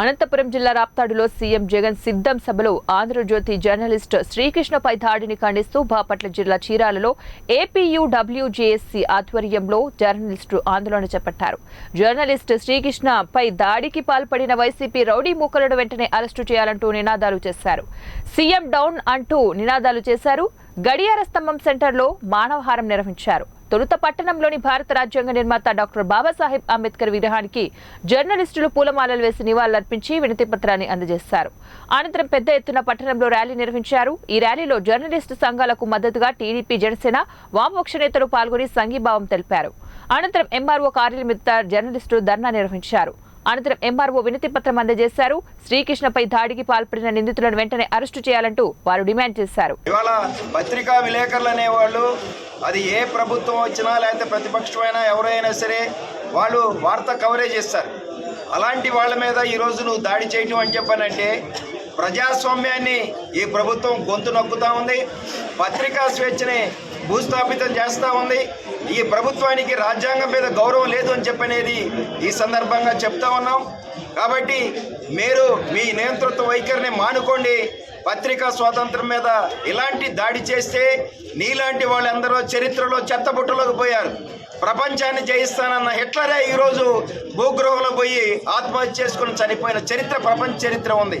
అనంతపురం జిల్లా రాప్తాడులో సీఎం జగన్ సిద్ధం సభలో ఆంధ్రజ్యోతి జర్నలిస్ట్ శ్రీకృష్ణపై దాడిని ఖండిస్తూ బాపట్ల జిల్లా చీరాలలో ఏపీయూడబ్ల్యూజేఎస్సీ ఆధ్వర్యంలో జర్నలిస్టు ఆందోళన చేపట్టారు. జర్నలిస్ట్ శ్రీకృష్ణపై దాడికి పాల్పడిన వైసీపీ రౌడీ మూకలను వెంటనే అరెస్టు చేయాలంటూ నినాదాలు చేశారు. సీఎం డౌన్ అంటూ నినాదాలు చేశారు. గడియార స్తంభం సెంటర్లో మానవహారం నిర్వహించారు. తొలుత పట్టణంలోని భారత రాజ్యాంగ నిర్మాత డాక్టర్ బాబాసాహెబ్ అంబేద్కర్ విగ్రహానికి జర్నలిస్టులు పూలమాలలు వేసి నివాళులర్పించి వినతి పత్రాన్ని అందజేశారు. అనంతరం పెద్ద ఎత్తున పట్టణంలో ర్యాలీ నిర్వహించారు. ఈ ర్యాలీలో జర్నలిస్టు సంఘాలకు మద్దతుగా టీడీపీ జనసేన వామపక్ష నేతలు పాల్గొని సంఘీభావం తెలిపారు. అనంతరం ఎంఆర్ఓ కార్యాలయం ఎదుట జర్నలిస్టులు ధర్నా నిర్వహించారు. అనంతరం ఎంఆర్ఓ వినతి పత్రం అందజేశారు. శ్రీకృష్ణపై దాడికి పాల్పడిన నిందితులను వెంటనే అరెస్టు చేయాలంటూ వారు డిమాండ్ చేశారు. ఇవాళ పత్రికా విలేకరులు అనేవాళ్ళు అది ఏ ప్రభుత్వం వచ్చినా లేకపోతే ప్రతిపక్షమైనా ఎవరైనా సరే వాళ్ళు వార్త కవరేజ్ ఇస్తారు అలాంటి వాళ్ళ మీద ఈరోజు నువ్వు దాడి చేయటం అని చెప్పానంటే ప్రజాస్వామ్యాన్ని ఈ ప్రభుత్వం గొంతు నొక్కుతూ ఉంది. పత్రికా స్వేచ్ఛని భూస్థాపితం చేస్తూ ఉంది. ఈ ప్రభుత్వానికి రాజ్యాంగం మీద గౌరవం లేదు అని చెప్పనేది ఈ సందర్భంగా చెప్తా ఉన్నాం. కాబట్టి మీరు మీ నియంతృత్వ వైఖరిని మానుకోండి. పత్రికా స్వాతంత్రం మీద ఇలాంటి దాడి చేస్తే నీలాంటి వాళ్ళందరూ చరిత్రలో చెత్తబుట్టలోకి పోయారు. ప్రపంచాన్ని జయిస్తానన్న హిట్లరే ఈరోజు భూగృహంలో పోయి ఆత్మహత్య చేసుకుని చనిపోయిన చరిత్ర ప్రపంచ చరిత్ర ఉంది.